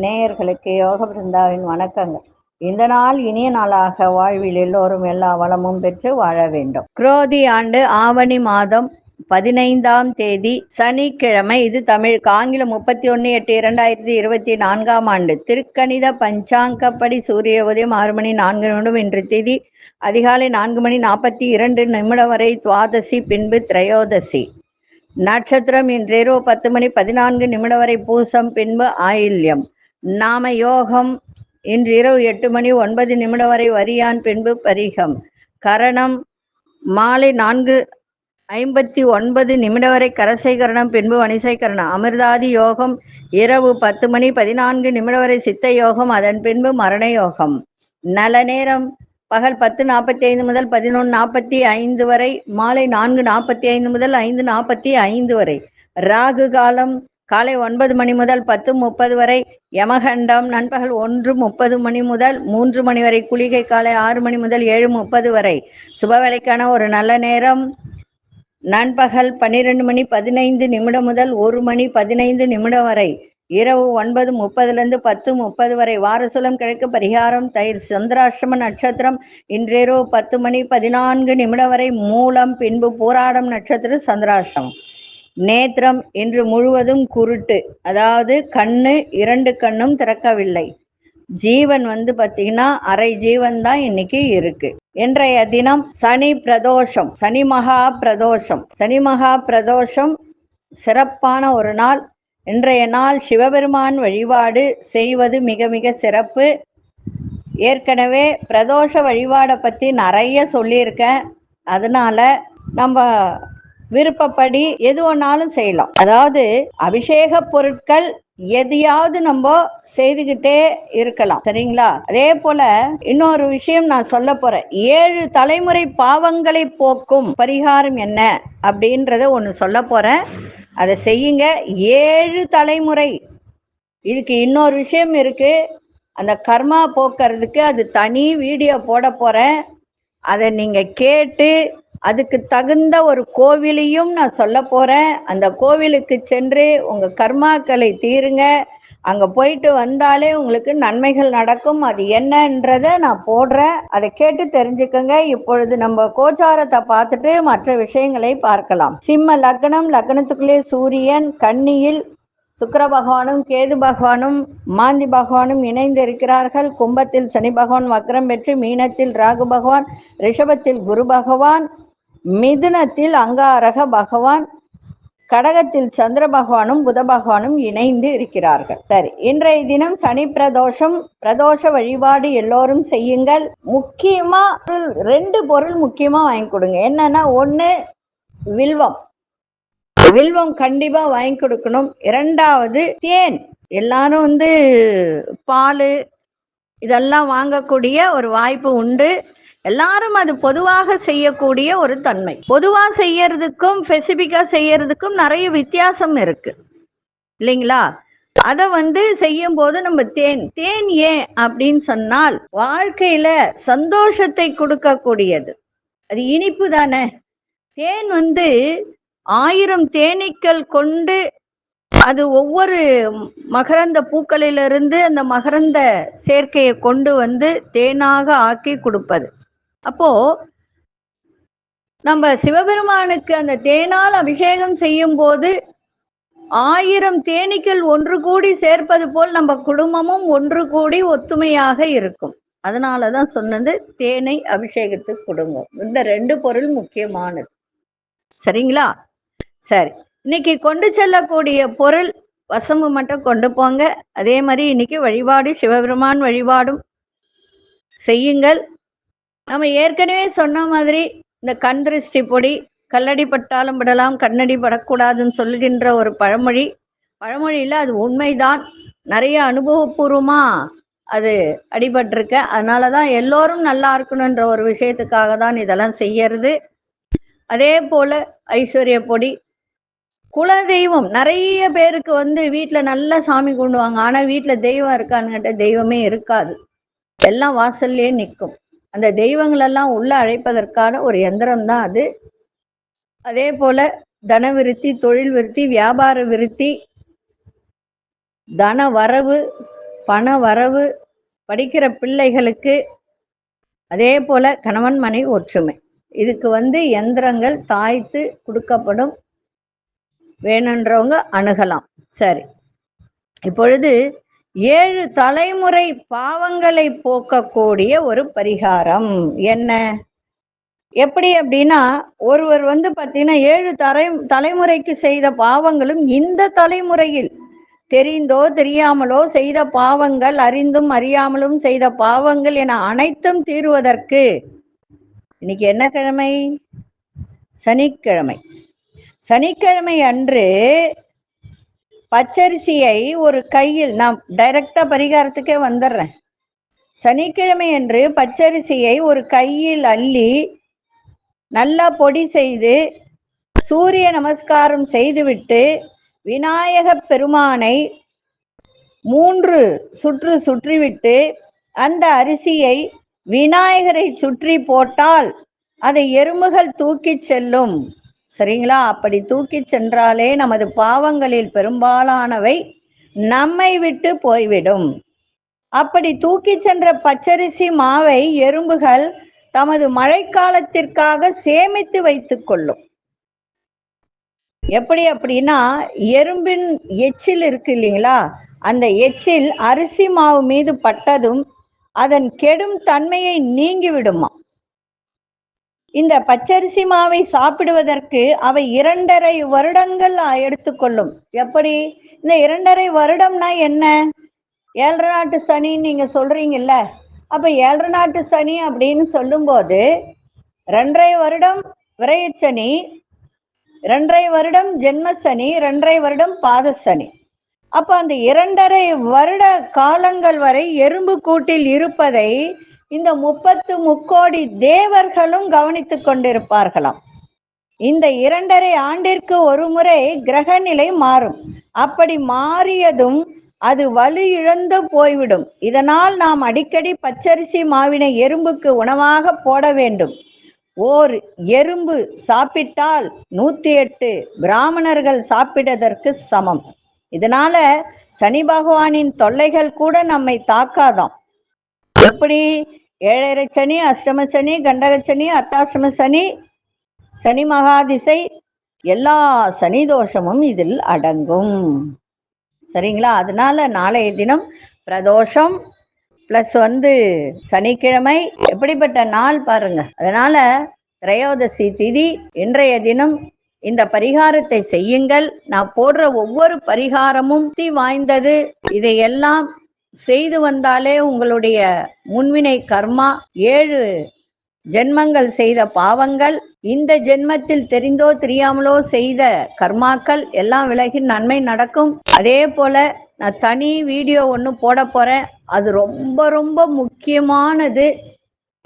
நேயர்களுக்கு யோக பிருந்தாவின் வணக்கங்கள். இந்த நாள் இனிய நாளாக வாழ்வில் எல்லோரும் எல்லா வளமும் பெற்று வாழ வேண்டும். குரோதி ஆண்டு ஆவணி மாதம் பதினைந்தாம் தேதி சனிக்கிழமை. இது தமிழ் ஆங்கிலம் முப்பத்தி ஒன்று எட்டு இரண்டாயிரத்தி இருபத்தி நான்காம் ஆண்டு. திருக்கணித பஞ்சாங்கப்படி சூரிய உதயம் ஆறு மணி நான்கு நிமிடம் இன்று திதி அதிகாலை நான்கு மணி நாற்பத்தி இரண்டு நிமிடம் வரை துவாதசி பின்பு திரையோதசி. நட்சத்திரம் இன்றிரவு பத்து மணி பதினான்கு நிமிடம் வரை பூசம் பின்பு ஆயில்யம். நாம யோகம் இன்று இரவு எட்டு மணி ஒன்பது நிமிடம் வரை வரியான் பின்பு பரிகம். கரணம் மாலை நான்கு ஐம்பத்தி ஒன்பது நிமிடம் வரை கரசைகரணம் பின்பு வணிசைகரணம். அமிர்தாதி யோகம் இரவு பத்து மணி பதினான்கு நிமிடம் வரை சித்த யோகம் அதன் பின்பு மரண யோகம். நல்ல நேரம் பகல் பத்து நாற்பத்தி ஐந்து முதல் பதினொன்று நாற்பத்தி ஐந்து வரை மாலை நான்கு நாற்பத்தி ஐந்து முதல் ஐந்து நாற்பத்தி ஐந்து வரை ராகு காலம் காலை ஒன்பது மணி முதல் பத்து முப்பது வரை யமகண்டம் நண்பகல் ஒன்று முப்பது மணி முதல் மூன்று மணி வரை குளிகை காலை ஆறு மணி முதல் ஏழு முப்பது வரை. சுபவேளைக்கான ஒரு நல்ல நேரம். நண்பகல் பன்னிரெண்டு மணி பதினைந்து நிமிடம் முதல் ஒரு மணி பதினைந்து நிமிடம் வரை. இரவு ஒன்பது முப்பதுலேருந்து பத்து முப்பது வரை வாரசுலம் கிழக்கு பரிகாரம் தயிர் சந்திராஷ்டம நட்சத்திரம் இன்றிரவு பத்து மணி பதினான்கு நிமிடம் வரை மூலம் பின்பு போராடம் நட்சத்திரம் சந்திராஷ்டமம். நேத்திரம் இன்று முழுவதும் குருட்டு அதாவது கண்ணு இரண்டு கண்ணும் திறக்கவில்லை. ஜீவன் வந்து பார்த்தீங்கன்னா அரை ஜீவன் தான் இன்னைக்கு இருக்கு. இன்றைய தினம் சனி பிரதோஷம் சனி மகா பிரதோஷம். சனி மகா பிரதோஷம் சிறப்பான ஒரு நாள். இன்றைய நாள் சிவபெருமான் வழிபாடு செய்வது மிக மிக சிறப்பு. ஏற்கனவே பிரதோஷ வழிபாடை பற்றி நிறைய சொல்லியிருக்கேன். அதனால நம்ம விருப்பப்படி எது ஒன்னாலும் செய்யலாம். அதாவது அபிஷேக பொருட்கள் எதையாவது நம்ம செய்துகிட்டே இருக்கலாம். சரிங்களா? அதே போல இன்னொரு விஷயம் நான் சொல்ல போறேன். ஏழு தலைமுறை பாவங்களை போக்கும் பரிகாரம் என்ன அப்படின்றத ஒன்று சொல்ல போறேன். அதை செய்யுங்க. ஏழு தலைமுறை. இதுக்கு இன்னொரு விஷயம் இருக்கு. அந்த கர்மா போக்குறதுக்கு அது தனி வீடியோ போட போறேன். அதை நீங்க கேட்டு அதுக்கு தகுந்த ஒரு கோவிலையும் நான் சொல்ல போறேன். அந்த கோவிலுக்கு சென்று உங்க கர்மாக்களை தீருங்க. அங்க போயிட்டு வந்தாலே உங்களுக்கு நன்மைகள் நடக்கும். அது என்னன்றத நான் போடுறேன். அதை கேட்டு தெரிஞ்சுக்கோங்க. இப்பொழுது நம்ம கோச்சாரத்தை பார்த்துட்டு மற்ற விஷயங்களை பார்க்கலாம். சிம்ம லக்னம் லக்னத்துக்குள்ளே சூரியன் கண்ணியில் சுக்கர பகவானும் கேது பகவானும் மாந்தி பகவானும் இணைந்து இருக்கிறார்கள் கும்பத்தில் சனி பகவான் வக்ரம் பெற்று மீனத்தில் ராகு பகவான் ரிஷபத்தில் குரு பகவான் மிதுனத்தில் அங்காரக பகவான் கடகத்தில் சந்திர பகவானும் புத பகவானும் இணைந்து இருக்கிறார்கள். சரி இன்றைய தினம் சனி பிரதோஷம் பிரதோஷ வழிபாடு எல்லோரும் செய்யுங்கள். முக்கியமா ரெண்டு பொருள் முக்கியமா வாங்கி கொடுங்க. என்னன்னா ஒண்ணு வில்வம். வில்வம் கண்டிப்பா வாங்கி கொடுக்கணும். இரண்டாவது தேன். எல்லாரும் வந்து பால் இதெல்லாம் வாங்கக்கூடிய ஒரு வாய்ப்பு உண்டு. எல்லாரும் அது பொதுவாக செய்யக்கூடிய ஒரு தன்மை. பொதுவா செய்யறதுக்கும் ஸ்பெசிபிக்கா செய்யறதுக்கும் நிறைய வித்தியாசம் இருக்கு. இல்லைங்களா? அதை வந்து செய்யும் போது நம்ம தேன் தேன் ஏன் அப்படின்னு சொன்னால் வாழ்க்கையில சந்தோஷத்தை கொடுக்கக்கூடியது. அது இனிப்பு தானே? தேன் வந்து ஆயிரம் தேனீக்கள் கொண்டு அது ஒவ்வொரு மகரந்த பூக்களிலிருந்து அந்த மகரந்த சேர்க்கையை கொண்டு வந்து தேனாக ஆக்கி கொடுப்பது. அப்போ நம்ம சிவபெருமானுக்கு அந்த தேனால் அபிஷேகம் செய்யும் போது ஆயிரம் தேனீக்கள் ஒன்று கூடி சேர்ப்பது போல் நம்ம குடும்பமும் ஒன்று கூடி ஒத்துமையாக இருக்கும். அதனாலதான் சொன்னது தேனை அபிஷேகத்துக்கு குடும்பம் இந்த ரெண்டு பொருள் முக்கியமானது. சரிங்களா? சரி. இன்னைக்கு கொண்டு செல்லக்கூடிய பொருள் வசம்பு மட்டும் கொண்டு போங்க. அதே மாதிரி இன்னைக்கு வழிபாடு சிவபெருமான் வழிபாடும் செய்யுங்கள். நம்ம ஏற்கனவே சொன்ன மாதிரி இந்த கண் திருஷ்டி பொடி கல்லடி பட்டாலும் படலாம் கண்ணடி படக்கூடாதுன்னு சொல்லுகின்ற ஒரு பழமொழி. பழமொழியில அது உண்மைதான். நிறைய அனுபவபூர்வமா அது அடிபட்டிருக்க. அதனாலதான் எல்லோரும் நல்லா இருக்கணுன்ற ஒரு விஷயத்துக்காக தான் இதெல்லாம் செய்யறது. அதே போல ஐஸ்வர்ய பொடி. குலதெய்வம். நிறைய பேருக்கு வந்து வீட்டில் நல்லா சாமி கும்பிடுவாங்க. ஆனா வீட்டில் தெய்வம் இருக்கான்னு தெய்வமே இருக்காது. எல்லாம் வாசல்லே நிற்கும். அந்த தெய்வங்கள் எல்லாம் உள்ள அழைப்பதற்கான ஒரு எந்திரம் தான் அது. அதே போல தன விருத்தி தொழில் விருத்தி வியாபார விருத்தி தன வரவு பண வரவு படிக்கிற பிள்ளைகளுக்கு அதே போல கணவன் மனைவி ஒற்றுமை. இதுக்கு வந்து எந்திரங்கள் தாய்த்து கொடுக்கப்படும். வேணுன்றவங்க அணுகலாம். சரி. இப்பொழுது ஏழு தலைமுறை பாவங்களை போக்கக்கூடிய ஒரு பரிகாரம். என்ன? எப்படி அப்படின்னா ஒருவர் வந்து பார்த்தீங்கன்னா ஏழு தலை தலைமுறைக்கு செய்த பாவங்களும் இந்த தலைமுறையில் தெரிந்தோ தெரியாமலோ செய்த பாவங்கள் அறிந்தும் அறியாமலும் செய்த பாவங்கள் என அனைத்தும் தீர்வதற்கு இன்னைக்கு என்ன கிழமை? சனிக்கிழமை. சனிக்கிழமை அன்று பச்சரிசியை ஒரு கையில் நான் டைரக்டா பரிகாரத்துக்கே வந்துடுறேன் சனிக்கிழமை என்று பச்சரிசியை ஒரு கையில் அள்ளி நல்லா பொடி செய்து சூரிய நமஸ்காரம் செய்துவிட்டு விநாயக பெருமானை மூன்று சுற்று சுற்றிவிட்டு அந்த அரிசியை விநாயகரை சுற்றி போட்டால் அதை எறும்புகள் தூக்கிச் செல்லும். சரிங்களா? அப்படி தூக்கிச் சென்றாலே நமது பாவங்களில் பெரும்பாலானவை நம்மை விட்டு போய்விடும். அப்படி தூக்கிச் சென்ற பச்சரிசி மாவை எறும்புகள் தமது மழைக்காலத்திற்காக சேமித்து வைத்துக் கொள்ளும். எப்படி அப்படின்னா எறும்பின் எச்சில் இருக்கு இல்லைங்களா? அந்த எச்சில் அரிசி மாவு மீது பட்டதும் அதன் கெடும் தன்மையை நீங்கிவிடுமா இந்த பச்சரிசி மாவை சாப்பிடுவதற்கு அவை இரண்டரை வருடங்கள் எடுத்துக்கொள்ளும். எப்படி? இந்த இரண்டரை வருடம்னா என்ன? ஏழரை நாட்டு சனின்னு நீங்க சொல்றீங்கல்ல. அப்ப ஏழரை நாட்டு சனி அப்படின்னு சொல்லும்போது ரெண்டரை வருடம் விரயச்சனி ரெண்டரை வருடம் ஜென்மசனி ரெண்டரை வருடம் பாதசனி. அப்ப அந்த இரண்டரை வருட காலங்கள் வரை எறும்பு கூட்டில் இருப்பதை இந்த முப்பத்து முக்கோடி தேவர்களும் கவனித்துக் கொண்டிருப்பார்களாம். இந்த இரண்டரை ஆண்டிற்கு ஒரு முறை கிரக நிலை மாறும். அப்படி மாறியதும் அது வலு இழந்து போய்விடும். இதனால் நாம் அடிக்கடி பச்சரிசி மாவினை எறும்புக்கு உணவாக போட வேண்டும். ஓர் எறும்பு சாப்பிட்டால் நூத்தி எட்டு பிராமணர்கள் சாப்பிட்டதற்கு சமம். இதனால சனி பகவானின் தொல்லைகள் கூட நம்மை தாக்காதாம். எப்படி? ஏழரை சனி அஷ்டம சனி கண்டக சனி அட்டாசிரம சனி சனி மகாதிசை எல்லா சனி தோஷமும் இதில் அடங்கும். சரிங்களா? அதனால நாளைய தினம் பிரதோஷம் பிளஸ் வந்து சனிக்கிழமை. எப்படிப்பட்ட நாள் பாருங்க. அதனால திரையோதசி திதி இன்றைய தினம் இந்த பரிகாரத்தை செய்யுங்கள். நான் போடுற ஒவ்வொரு பரிகாரமும் தீ வாய்ந்தது. இதையெல்லாம் செய்து வந்தாலே உங்களுடைய முன்வினை கர்மா ஏழு ஜென்மங்கள் செய்த பாவங்கள் இந்த ஜென்மத்தில் தெரிந்தோ தெரியாமலோ செய்த கர்மாக்கள் எல்லாம் விலகி நன்மை நடக்கும். அதே போல நான் தனி வீடியோ ஒன்று போட போறேன். அது ரொம்ப ரொம்ப முக்கியமானது.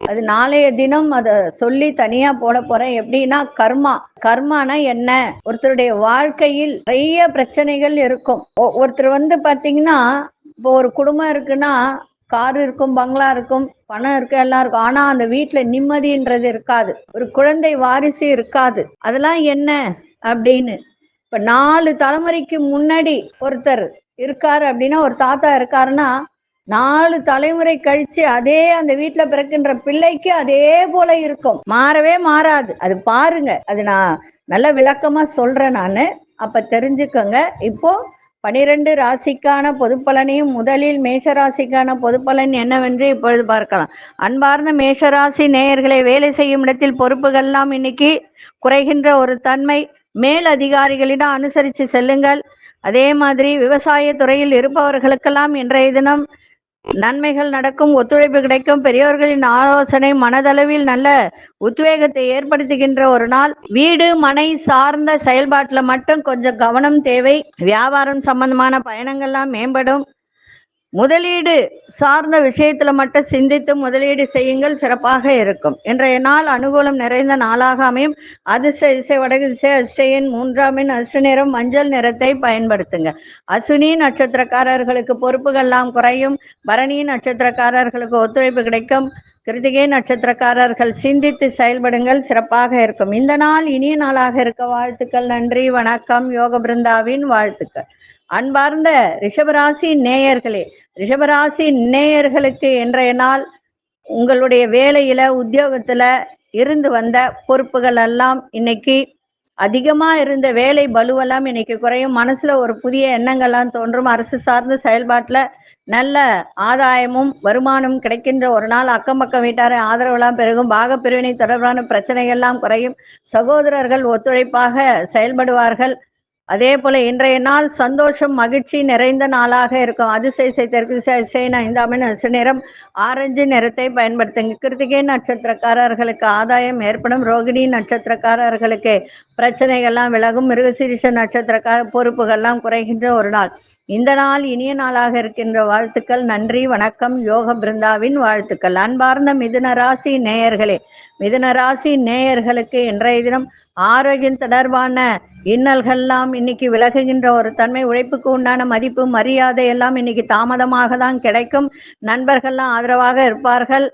அது நாளைய தினம் அதை சொல்லி தனியா போட போறேன். எப்படின்னா கர்மா. கர்மானா என்ன? ஒருத்தருடைய வாழ்க்கையில் நிறைய பிரச்சனைகள் இருக்கும். ஒ- ஒருத்தர் வந்து பாத்தீங்கன்னா இப்போ ஒரு குடும்பம் இருக்குன்னா கார் இருக்கும் பங்களா இருக்கும் பணம் இருக்கு எல்லாம் இருக்கும். ஆனா அந்த வீட்டுல நிம்மதின்றது இருக்காது. ஒரு குழந்தை வாரிசு இருக்காது. அதெல்லாம் என்ன அப்படின்னு? இப்ப நாலு தலைமுறைக்கு முன்னாடி ஒருத்தர் இருக்காரு அப்படின்னா ஒரு தாத்தா இருக்காருன்னா நாலு தலைமுறை கழிச்சு அதே அந்த வீட்டுல பிறக்கின்ற பிள்ளைக்கு அதே போல இருக்கும். மாறவே மாறாது. அது பாருங்க. அது நான் நல்ல விளக்கமா சொல்றேன் நானு. அப்ப தெரிஞ்சுக்கோங்க. இப்போ பனிரெண்டு ராசிக்கான பொதுப்பலனையும் முதலில் மேஷராசிக்கான பொதுப்பலன் என்னவென்று இப்பொழுது பார்க்கலாம். அன்பார்ந்த மேஷராசி நேயர்களை வேலை செய்யும் இடத்தில் பொறுப்புகள்லாம் இன்னைக்கு குறைகின்ற ஒரு தன்மை. மேல் அதிகாரிகளிடம் அனுசரித்து செல்லுங்கள். அதே மாதிரி விவசாய துறையில் இருப்பவர்களுக்கெல்லாம் இன்றைய தினம் நன்மைகள் நடக்கும் ஒத்துழைப்பு கிடைக்கும். பெரியோர்களின் ஆலோசனை மனதளவில் நல்ல உத்வேகத்தை ஏற்படுத்துகின்ற ஒரு நாள். வீடு மனை சார்ந்த செயல்பாட்டுல மட்டும் கொஞ்சம் கவனம் தேவை. வியாபாரம் சம்பந்தமான பயணங்கள்லாம் மேம்படும். முதலீடு சார்ந்த விஷயத்துல மட்டும் சிந்தித்து முதலீடு செய்யுங்கள் சிறப்பாக இருக்கும். இன்றைய நாள் அனுகூலம் நிறைந்த நாளாக அமையும். அதிர்ஷ்ட இசை வடகு இசை அஷ்டையின் மூன்றாம் எண் அதிர்ஷ்ட நிறம் மஞ்சள் நிறத்தை பயன்படுத்துங்க. அசுனி நட்சத்திரக்காரர்களுக்கு பொறுப்புகள்லாம் குறையும். பரணி நட்சத்திரக்காரர்களுக்கு ஒத்துழைப்பு கிடைக்கும். கிருத்திகை நட்சத்திரக்காரர்கள் சிந்தித்து செயல்படுங்கள் சிறப்பாக இருக்கும். இந்த நாள் இனிய நாளாக இருக்க வாழ்த்துக்கள் நன்றி வணக்கம். யோக பிருந்தாவின் வாழ்த்துக்கள். அன்பார்ந்த ரிஷபராசி நேயர்களே ரிஷபராசி நேயர்களுக்கு இன்றைய நாள் உங்களுடைய வேலையில உத்தியோகத்துல இருந்து வந்த பொறுப்புகள் எல்லாம் இன்னைக்கு அதிகமா இருந்த வேலை பலுவெல்லாம் இன்னைக்கு குறையும். மனசுல ஒரு புதிய எண்ணங்கள்லாம் தோன்றும். அரசு சார்ந்த செயல்பாட்டுல நல்ல ஆதாயமும் வருமானமும் கிடைக்கின்ற ஒரு நாள். அக்கம் பக்கம் வீட்டாரை ஆதரவெல்லாம் பெருகும். பாகப்பிரிவினை தொடர்பான பிரச்சனைகள்லாம் குறையும். சகோதரர்கள் ஒத்துழைப்பாக செயல்படுவார்கள். அதே போல இன்றைய நாள் சந்தோஷம் மகிழ்ச்சி நிறைந்த நாளாக இருக்கும். அதிசய தெற்கு திசை ஐந்தாமின் நிறம் ஆரஞ்சு நிறத்தை பயன்படுத்துங்க. கிருத்திகை நட்சத்திரக்காரர்களுக்கு ஆதாயம் ஏற்படும். ரோகிணி நட்சத்திரக்காரர்களுக்கு பிரச்சனைகள்லாம் விலகும். மிருகசீரிஷ நட்சத்திரக்கார பொறுப்புகள்லாம் குறைகின்ற ஒரு நாள். இந்த நாள் இனிய நாளாக இருக்கின்ற வாழ்த்துக்கள் நன்றி வணக்கம் யோக பிருந்தாவின் வாழ்த்துக்கள். அன்பார்ந்த மிதுன ராசி நேயர்களே மிதுன ராசி நேயர்களுக்கு இன்றைய தினம் ஆரோக்கியம் தொடர்பான இன்னல்கள்லாம் இன்னைக்கு விலகுகின்ற ஒரு தன்மை உழைப்புக்கு உண்டான மதிப்பு மரியாதை எல்லாம் இன்னைக்கு தாமதமாக தான் கிடைக்கும். நண்பர்கள்லாம் ஆதரவாக இருப்பார்கள்.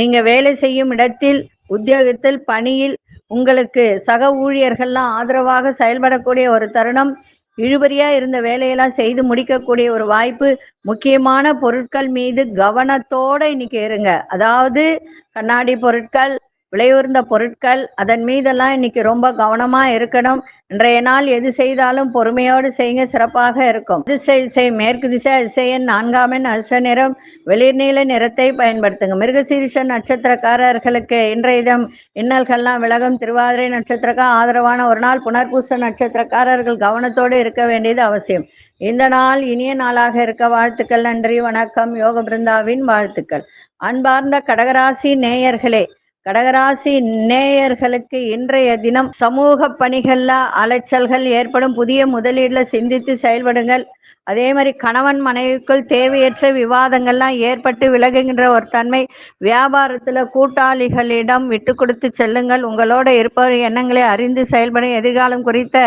நீங்க வேலை செய்யும் இடத்தில் உத்தியோகத்தில் பணியில் உங்களுக்கு சக ஊழியர்கள்லாம் ஆதரவாக செயல்படக்கூடிய ஒரு தருணம். இழுபறியா இருந்த வேலையெல்லாம் செய்து முடிக்கக்கூடிய ஒரு வாய்ப்பு முக்கியமான பொருட்கள் மீது கவனத்தோட இன்னைக்கு இருங்க. அதாவது கண்ணாடி பொருட்கள் விலையுயர்ந்த பொருட்கள் அதன் மீதெல்லாம் இன்னைக்கு ரொம்ப கவனமா இருக்கணும். இன்றைய நாள் எது செய்தாலும் பொறுமையோடு செய்யுங்க சிறப்பாக இருக்கும். திசை இசை மேற்கு திசை அதிசயன் நான்காமன் அச நிறம் வெளிர்நீல நிறத்தை பயன்படுத்துங்க. மிருகசீரிஷ நட்சத்திரக்காரர்களுக்கு இன்றைய தினம் இன்னல்கள்லாம் விலகும். திருவாதிரை நட்சத்திரக்கா ஆதரவான ஒரு நாள். புனர்பூச நட்சத்திரக்காரர்கள் கவனத்தோடு இருக்க வேண்டியது அவசியம். இந்த நாள் இனிய நாளாக இருக்க வாழ்த்துக்கள் நன்றி வணக்கம். யோக பிருந்தாவின் வாழ்த்துக்கள். அன்பார்ந்த கடகராசி நேயர்களே கடகராசி நேயர்களுக்கு இன்றைய தினம் சமூக பணிகள்ல அலைச்சல்கள் ஏற்படும். புதிய முதலீடுல சிந்தித்து செயல்படுங்கள். அதே மாதிரி கணவன் மனைவிக்குள் தேவையற்ற விவாதங்கள்லாம் ஏற்பட்டு விலகுகின்ற ஒரு தன்மை வியாபாரத்துல கூட்டாளிகளிடம் விட்டு கொடுத்து செல்லுங்கள். உங்களோட இருப்பவர் எண்ணங்களை அறிந்து செயல்படும் எதிர்காலம் குறித்த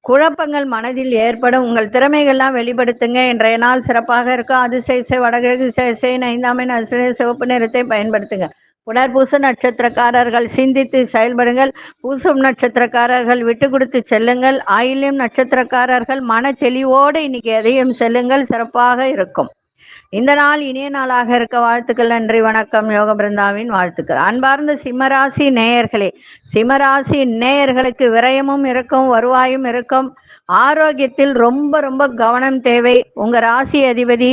குழப்பங்கள் மனதில் ஏற்படும். உங்கள் திறமைகள்லாம் வெளிப்படுத்துங்க. இன்றைய நாள் சிறப்பாக இருக்கும். அதிசய வடகிழக்கு ஐந்தாம் அதிசய சிவப்பு நிறத்தை பயன்படுத்துங்க. புனர்பூச நட்சத்திரக்காரர்கள் சிந்தித்து செயல்படுங்கள். பூசம் நட்சத்திரக்காரர்கள் விட்டு கொடுத்து செல்லுங்கள். ஆயில்யம் நட்சத்திரக்காரர்கள் மன தெளிவோடு இன்னைக்கு எதையும் செல்லுங்கள். சிறப்பாக இருக்கும். இந்த நாள் இனிய நாளாக இருக்க வாழ்த்துக்கள் நன்றி வணக்கம். யோக பிருந்தாவின் வாழ்த்துக்கள். அன்பார்ந்த சிம்மராசி நேயர்களே சிம்மராசி நேயர்களுக்கு விரயமும் இருக்கும் வருவாயும் இருக்கும். ஆரோக்கியத்தில் ரொம்ப ரொம்ப கவனம் தேவை. உங்க ராசி அதிபதி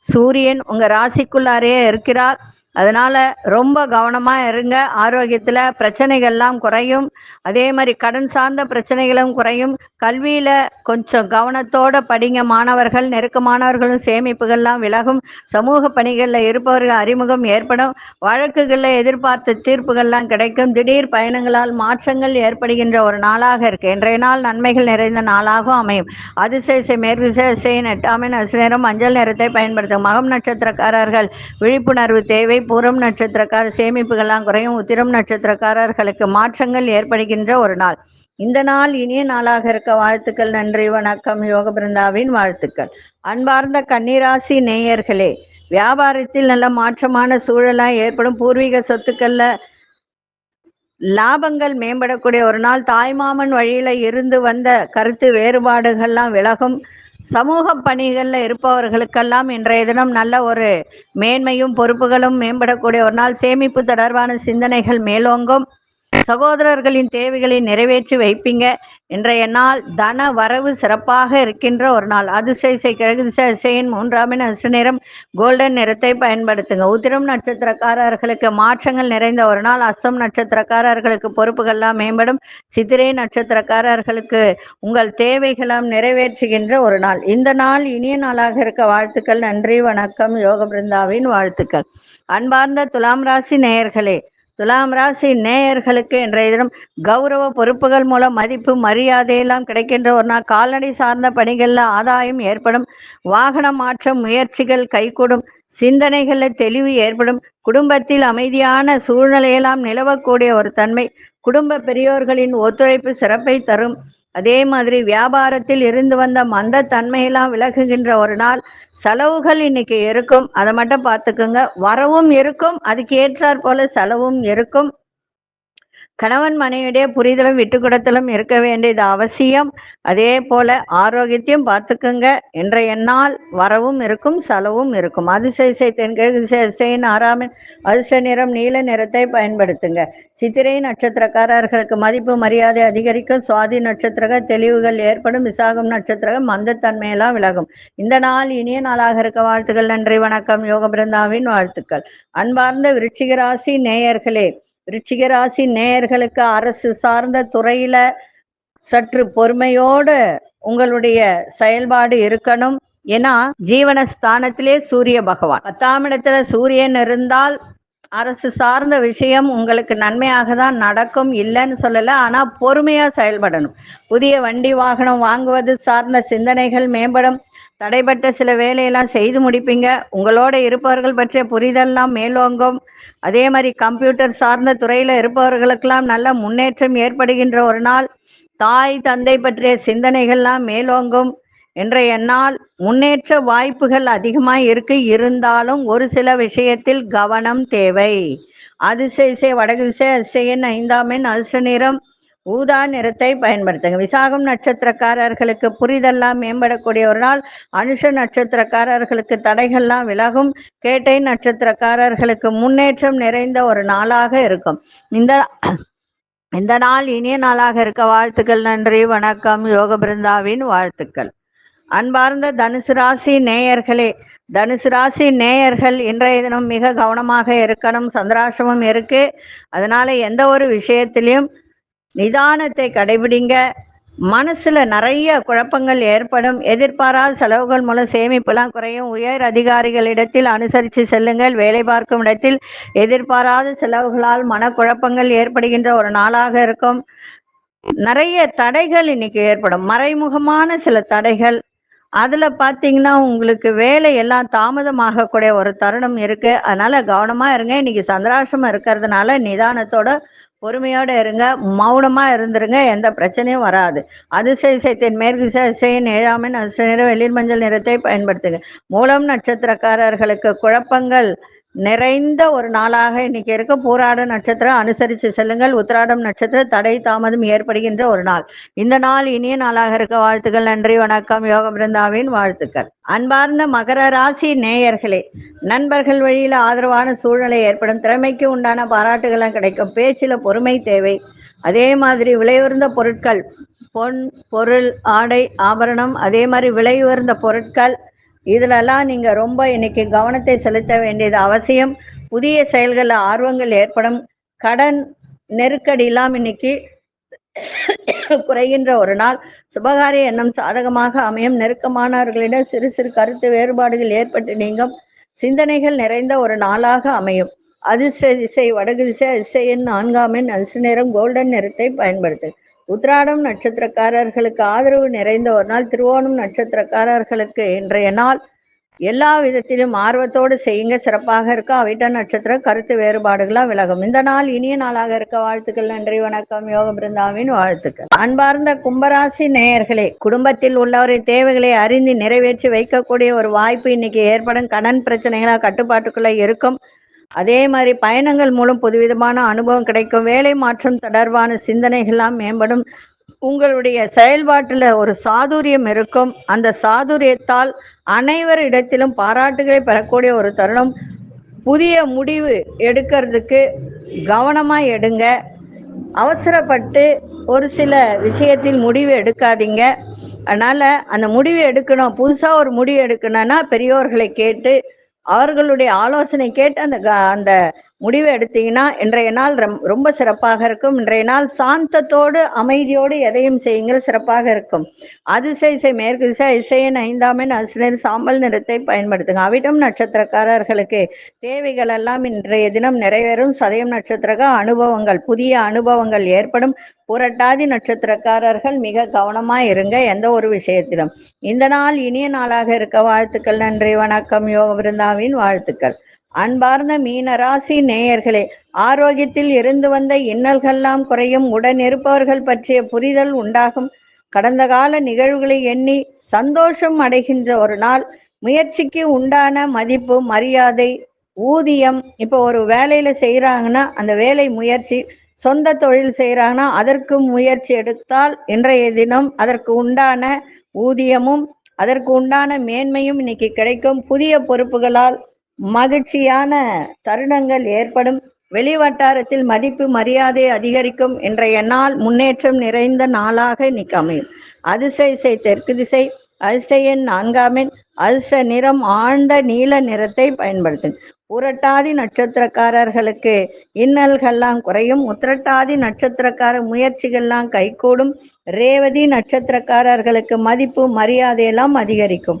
சூரியன் உங்க ராசிக்குள்ளாரே இருக்கிறார். அதனால ரொம்ப கவனமா இருங்க. ஆரோக்கியத்துல பிரச்சனைகள்லாம் குறையும். அதே மாதிரி கடன் சார்ந்த பிரச்சனைகளும் குறையும். கல்வியில கொஞ்சம் கவனத்தோட படிங்க. மாணவர்கள் நெருக்கமானவர்களும் சேமிப்புகள்லாம் விலகும். சமூக பணிகளில் இருப்பவர்கள் அறிமுகம் ஏற்படும். வழக்குகளில் எதிர்பார்த்த தீர்ப்புகள்லாம் கிடைக்கும். திடீர் பயணங்களால் மாற்றங்கள் ஏற்படுகின்ற ஒரு நாளாக இருக்கு. இன்றைய நாள் நன்மைகள் நிறைந்த நாளாகவும் அமையும். அதிசய மேற்கு எட்டாமின் அசுநேரம் மஞ்சள் நிறத்தை பயன்படுத்தும். மகம் நட்சத்திரக்காரர்கள் விழிப்புணர்வு தேவை பூரம் நட்சத்திரக்கார சேமிப்புகள்லாம் குறையும். உத்திரம் நட்சத்திரக்காரர்களுக்கு மாற்றங்கள் ஏற்படுகின்ற ஒரு நாள். இந்த நாள் இனிய நாளாக இருக்க வாழ்த்துக்கள் நன்றி வணக்கம். யோக பிருந்தாவின் வாழ்த்துக்கள். அன்பார்ந்த கன்னிராசி நேயர்களே வியாபாரத்தில் நல்ல மாற்றமான சூழலாக ஏற்படும் பூர்வீக சொத்துக்கள்ல லாபங்கள் மேம்படக்கூடிய ஒரு நாள். தாய்மாமன் வழியில இருந்து வந்த கருத்து வேறுபாடுகள்லாம் விலகும். சமூக பணிகளில் இருப்பவர்களுக்கெல்லாம் இன்றைய தினம் நல்ல ஒரு மேன்மையும் பொறுப்புகளும் மேம்படக்கூடிய ஒரு நாள். சேமிப்பு தொடர்பான சிந்தனைகள் மேலோங்கும். சகோதரர்களின் தேவைகளை நிறைவேற்றி வைப்பீங்க. இன்றைய நாள் தன வரவு சிறப்பாக இருக்கின்ற ஒரு நாள். அதிசய கிழக்கு திசை மூன்றாம் மூன்றாமின் அசு நிறம் கோல்டன் நிறத்தை பயன்படுத்துங்க. உத்திரம் நட்சத்திரக்காரர்களுக்கு மாற்றங்கள் நிறைந்த ஒரு நாள். அஸ்தம் நட்சத்திரக்காரர்களுக்கு பொறுப்புகள்லாம் மேம்படும். சித்திரை நட்சத்திரக்காரர்களுக்கு உங்கள் தேவைகளாம் நிறைவேற்றுகின்ற ஒரு நாள். இந்த நாள் இனிய நாளாக இருக்க வாழ்த்துக்கள். நன்றி வணக்கம். யோக பிருந்தாவின் வாழ்த்துக்கள். அன்பார்ந்த துலாம் ராசி நேயர்களே துலாம் ராசி நேயர்களுக்கு இன்றைய தினம் கௌரவ பொறுப்புகள் மூலம் மதிப்பு மரியாதையெல்லாம் கிடைக்கின்ற ஒரு நாள். கால்நடை சார்ந்த பணிகளில் ஆதாயம் ஏற்படும். வாகன மாற்றம் முயற்சிகள் கைகூடும். சிந்தனைகளில் தெளிவு ஏற்படும். குடும்பத்தில் அமைதியான சூழ்நிலையெல்லாம் நிலவக்கூடிய ஒரு தன்மை. குடும்ப பெரியோர்களின் ஒத்துழைப்பு சிறப்பை தரும். அதே மாதிரி வியாபாரத்தில் இருந்து வந்த மந்த தன்மையெல்லாம் விலகுகின்ற ஒரு நாள் செலவுகள் இன்னைக்கு இருக்கும். அதை மட்டும் பார்த்துக்குங்க. வரவும் இருக்கும். அதுக்கு ஏற்றாற் போல செலவும் இருக்கும். கணவன் மனைவியுடைய புரிதலும் விட்டுக்கூடத்திலும் இருக்க வேண்டியது அவசியம். அதே போல ஆரோக்கியத்தையும் பார்த்துக்குங்க. இன்றைய நாள் வரவும் இருக்கும் செலவும் இருக்கும். அதிசய தென்கிழக்கு ஆறாமின் அதிர்ஷ்ட நிறம் நீல நிறத்தை பயன்படுத்துங்க. சித்திரை நட்சத்திரக்காரர்களுக்கு மதிப்பு மரியாதை அதிகரிக்கும். சுவாதி நட்சத்திரக தெளிவுகள் ஏற்படும். விசாகம் நட்சத்திரகம் மந்தத்தன்மையெல்லாம் விலகும். இந்த நாள் இனிய நாளாக இருக்க வாழ்த்துக்கள். நன்றி வணக்கம். யோக பிருந்தாவின் வாழ்த்துக்கள். அன்பார்ந்த விருச்சிகராசி நேயர்களே ரிச்சிகராசி நேயர்களுக்கு அரசு சார்ந்த துறையில சற்று பொறுமையோடு உங்களுடைய செயல்பாடு இருக்கணும். ஏன்னா ஜீவன ஸ்தானத்திலே சூரிய பகவான். பத்தாம் இடத்துல சூரியன் இருந்தால் அரசு சார்ந்த விஷயம் உங்களுக்கு நன்மையாக தான் நடக்கும் இல்லைன்னு சொல்லல. ஆனா பொறுமையா செயல்படணும். புதிய வண்டி வாகனம் வாங்குவது சார்ந்த சிந்தனைகள் மேம்படும். தடைப்பட்ட சில வேலையெல்லாம் செய்து முடிப்பீங்க. உங்களோட இருப்பவர்கள் பற்றிய புரிதல்லாம் மேலோங்கும். அதே மாதிரி கம்ப்யூட்டர் சார்ந்த துறையில இருப்பவர்களுக்கெல்லாம் நல்ல முன்னேற்றம் ஏற்படுகின்ற ஒரு நாள். தாய் தந்தை பற்றிய சிந்தனைகள்லாம் மேலோங்கும். இன்றைய நாள் முன்னேற்ற வாய்ப்புகள் அதிகமாக இருக்கு. இருந்தாலும் ஒரு சில விஷயத்தில் கவனம் தேவை. அதிசய இசை வடகு இசை அதிசயன் ஐந்தாம் எண் அதிர்ஷ்ட நிறம். ஊதா நிறத்தை பயன்படுத்துங்க. விசாகம் நட்சத்திரக்காரர்களுக்கு புரிதெல்லாம் மேம்படக்கூடிய ஒரு நாள். அனுஷ நட்சத்திரக்காரர்களுக்கு தடைகள்லாம் விலகும். கேட்டை நட்சத்திரக்காரர்களுக்கு முன்னேற்றம் நிறைந்த ஒரு நாளாக இருக்கும். இந்த இந்த நாள் இனிய நாளாக இருக்க வாழ்த்துக்கள் நன்றி வணக்கம். யோக பிருந்தாவின் வாழ்த்துக்கள். அன்பார்ந்த தனுசு ராசி நேயர்களே தனுசு ராசி நேயர்கள் இன்றைய தினம் மிக கவனமாக இருக்கணும். சந்திராசிரமம் இருக்கு. அதனால எந்த ஒரு விஷயத்திலையும் நிதானத்தை கடைபிடிங்க. மனசுல நிறைய குழப்பங்கள் ஏற்படும். எதிர்பாராத செலவுகள் மூலம் சேமிப்பெல்லாம் குறையும். உயர் அதிகாரிகளிடத்தில் அனுசரித்து செல்லுங்கள். வேலை பார்க்கும் இடத்தில் எதிர்பாராத செலவுகளால் மனக்குழப்பங்கள் ஏற்படுகின்ற ஒரு நாளாக இருக்கும். நிறைய தடைகள் இன்னைக்கு ஏற்படும். மறைமுகமான சில தடைகள். அதுல பாத்தீங்கன்னா உங்களுக்கு வேலை எல்லாம் தாமதமாகக்கூடிய ஒரு தருணம் இருக்கு. அதனால கவனமா இருங்க. இன்னைக்கு சந்திராசிரமம் இருக்கிறதுனால நிதானத்தோட பொறுமையோட இருங்க மௌனமா இருந்துருங்க எந்த பிரச்சனையும் வராது. அதிசயசைத்தின் மேற்கு அதிசயன் ஏழாமின் அதிர்ஷ்ட நிறம் வெளிர் மஞ்சள் நிறத்தை பயன்படுத்துங்க. மூலம் நட்சத்திரக்காரர்களுக்கு குழப்பங்கள் நிறைந்த ஒரு நாளாக இன்னைக்கு இருக்க பூராட நட்சத்திரம் அனுசரித்து செல்லுங்கள். உத்திராடம் நட்சத்திரம் தடை தாமதம் ஏற்படுகின்ற ஒரு நாள். இந்த நாள் இனிய நாளாக இருக்க வாழ்த்துக்கள் நன்றி வணக்கம் யோக பிருந்தாவின் வாழ்த்துக்கள். அன்பார்ந்த மகர ராசி நேயர்களே நண்பர்கள் வழியில் ஆதரவான சூழ்நிலை ஏற்படும். திறமைக்கு உண்டான பாராட்டுகளும் கிடைக்கும். பேச்சில் பொறுமை தேவை. அதே மாதிரி விலையுயர்ந்த பொருட்கள் பொன் பொருள் ஆடை ஆபரணம் அதே மாதிரி விலை உயர்ந்த பொருட்கள் இதிலெல்லாம் நீங்கள் ரொம்ப இன்னைக்கு கவனத்தை செலுத்த வேண்டியது அவசியம். புதிய செயல்களில் ஆர்வங்கள் ஏற்படும். கடன் நெருக்கடியெல்லாம் இன்னைக்கு குறைகின்ற ஒரு நாள். சுபகாரிய எண்ணம் சாதகமாக அமையும். நெருக்கமானவர்களிடம் சிறு சிறு கருத்து வேறுபாடுகள் ஏற்பட்டு நீங்கும். சிந்தனைகள் நிறைந்த ஒரு நாளாக அமையும். அதிர்ஷ்ட திசை வடகு திசை அதிர்ஷ்ட நான்காம் எண் அதிர்ஷ்ட நிறம் கோல்டன் நிறத்தை பயன்படுத்து. உத்ராடம் நட்சத்திரக்காரர்களுக்கு ஆதரவு நிறைந்த ஒரு நாள் திருவோணம் நட்சத்திரக்காரர்களுக்கு இன்றைய நாள். எல்லா விதத்திலும் ஆர்வத்தோடு செய்யுங்க சிறப்பாக இருக்க. அவிட்ட நட்சத்திரம் கருத்து வேறுபாடுகளாக விலகும். இந்த நாள் இனிய நாளாக இருக்க. வாழ்த்துக்கள் நன்றி வணக்கம். யோக பிருந்தாவின் வாழ்த்துக்கள். அன்பார்ந்த கும்பராசி நேயர்களே குடும்பத்தில் உள்ளவரின் தேவைகளை அறிந்து நிறைவேற்றி வைக்கக்கூடிய ஒரு வாய்ப்பு இன்னைக்கு ஏற்படும். கடன் பிரச்சனைகளாக கட்டுப்பாட்டுக்குள்ள இருக்கும். அதே மாதிரி பயணங்கள் மூலம் புதுவிதமான அனுபவம் கிடைக்கும். வேலை மாற்றம் தொடர்பான சிந்தனைகள்லாம் மேம்படும். உங்களுடைய செயல்பாட்டில் ஒரு சாதுரியம் இருக்கும். அந்த சாதுரியத்தால் அனைவர் இடத்திலும் பாராட்டுகளை பெறக்கூடிய ஒரு தருணம். புதிய முடிவு எடுக்கிறதுக்கு கவனமாக எடுங்க. அவசரப்பட்டு ஒரு சில விஷயத்தில் முடிவு எடுக்காதீங்க. அதனால் அந்த முடிவு எடுக்கணும். புதுசாக ஒரு முடிவு எடுக்கணும்னா பெரியோர்களை கேட்டு அவர்களுடைய ஆலோசனை கேட்டு அந்த அந்த முடிவு எடுத்தீங்கன்னா இன்றைய நாள் ரொம்ப சிறப்பாக இருக்கும். இன்றைய நாள் சாந்தத்தோடு அமைதியோடு எதையும் செய்யுங்கள் சிறப்பாக இருக்கும். அதிசய இசை மேற்கு திசை இசையின் ஐந்தாமின் அசுனர் சாம்பல் நிறத்தை பயன்படுத்துங்க. அவிட்டம் நட்சத்திரக்காரர்களுக்கு தேவைகள் எல்லாம் இன்றைய தினம் நிறைவேறும். சதயம் நட்சத்திரக அனுபவங்கள் புதிய அனுபவங்கள் ஏற்படும். புரட்டாதி நட்சத்திரக்காரர்கள் மிக கவனமா இருங்க எந்த ஒரு விஷயத்திலும். இந்த நாள் இனிய நாளாக இருக்க வாழ்த்துக்கள் நன்றி வணக்கம். யோக பிருந்தாவின் வாழ்த்துக்கள். அன்பார்ந்த மீனராசி நேயர்களே ஆரோக்கியத்தில் இருந்து வந்த இன்னல்கள்லாம் குறையும். உடன் இருப்பவர்கள் பற்றிய புரிதல் உண்டாகும். கடந்த கால நிகழ்வுகளை எண்ணி சந்தோஷம் அடைகின்ற ஒரு நாள். முயற்சிக்கு உண்டான மதிப்பு மரியாதை ஊதியம். இப்போ ஒரு வேலையில செய்கிறாங்கன்னா அந்த வேலை முயற்சி சொந்த தொழில் செய்கிறாங்கன்னா அதற்கு முயற்சி எடுத்தால் இன்றைய தினம் அதற்கு உண்டான ஊதியமும் அதற்கு உண்டான மேன்மையும் இன்னைக்கு கிடைக்கும். புதிய பொறுப்புகளால் மகிழ்ச்சியான தருணங்கள் ஏற்படும். வெளி வட்டாரத்தில் மதிப்பு மரியாதை அதிகரிக்கும். இன்றைய நாள் முன்னேற்றம் நிறைந்த நாளாக இன்னைக்கு அமையும். அதிசய இசை தெற்கு திசை அதிசயன் நான்காம் எண் அதிர்ஷ்ட நிறம் ஆழ்ந்த நீல நிறத்தை பயன்படுத்தும். புரட்டாதி நட்சத்திரக்காரர்களுக்கு இன்னல்கள்லாம் குறையும். உத்திரட்டாதி நட்சத்திரக்கார முயற்சிகள்லாம் கைகூடும். ரேவதி நட்சத்திரக்காரர்களுக்கு மதிப்பு மரியாதையெல்லாம் அதிகரிக்கும்.